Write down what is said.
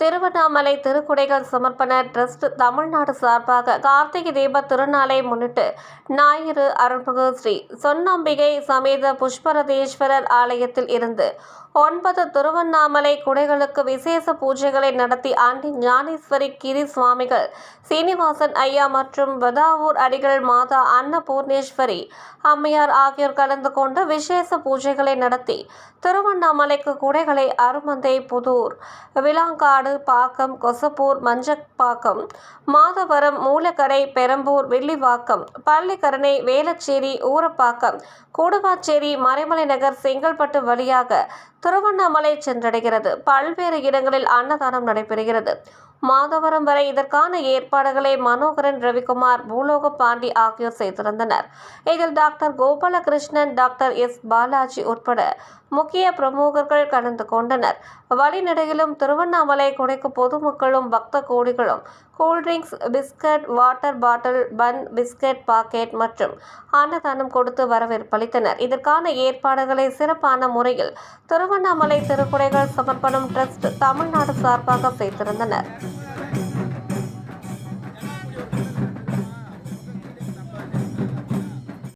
திருவண்ணாமலை திருக்குடைகள் சமர்ப்பண ட்ரஸ்ட் தமிழ்நாடு சார்பாக கார்த்திகை தீப திருநாளை முன்னிட்டு ஞாயிறு அருள்மிகு ஸ்ரீ சொன்னம்பிகை சமேத புஷ்பரதேஸ்வரர் ஆலயத்தில் இருந்து ஒன்பது திருவண்ணாமலை குடைகளுக்கு விசேஷ பூஜைகளை நடத்தி ஆண்டி ஞானேஸ்வரி கிரி சுவாமிகள் சீனிவாசன் ஐயா மற்றும் வதாவூர் அடிகள் மாதா அன்னபூர்ணேஸ்வரி அம்மையார் ஆகியோர் கலந்து கொண்டு விசேஷ பூஜைகளை நடத்தி திருவண்ணாமலைக்கு குடைகளை அருமந்தை புதூர் விளாங்காடு பாக்கம் கொசப்பூர் மஞ்சப்பாக்கம் மாதவரம் மூலக்கரை பெரம்பூர் வில்லிவாக்கம் பள்ளிக்கரணை வேலச்சேரி ஊரப்பாக்கம் கூடுவாச்சேரி மறைமலை நகர் செங்கல்பட்டு வழியாக திருவண்ணாமலை சென்றடைகிறது. பல்வேறு இடங்களில் அன்னதானம் நடைபெறுகிறது. மாதவரம் வரை இதற்கான ஏற்பாடுகளை மனோகரன் ரவிக்குமார் பூலோக பாண்டி ஆகியோர் செய்திருந்தனர். இதில் doctor Gopalakrishnan doctor S Balaji உட்பட முக்கிய பிரமுகர்கள் கலந்து கொண்டனர். வழிநடையிலும் திருவண்ணாமலை குடைக்கு பொதுமக்களும் பக்த கோடிகளும் cool drinks biscuit water bottle bun biscuit packet மற்றும் அன்னதானம் கொடுத்து வரவேற்பளித்தனர் இதற்கான ஏற்பாடுகளை சிறப்பான முறையில் திரு திருவண்ணாமலை திருக்குடைகள் சமர்ப்பணம் ட்ரஸ்ட் தமிழ்நாடு சார்பாக செய்திருந்தனர்.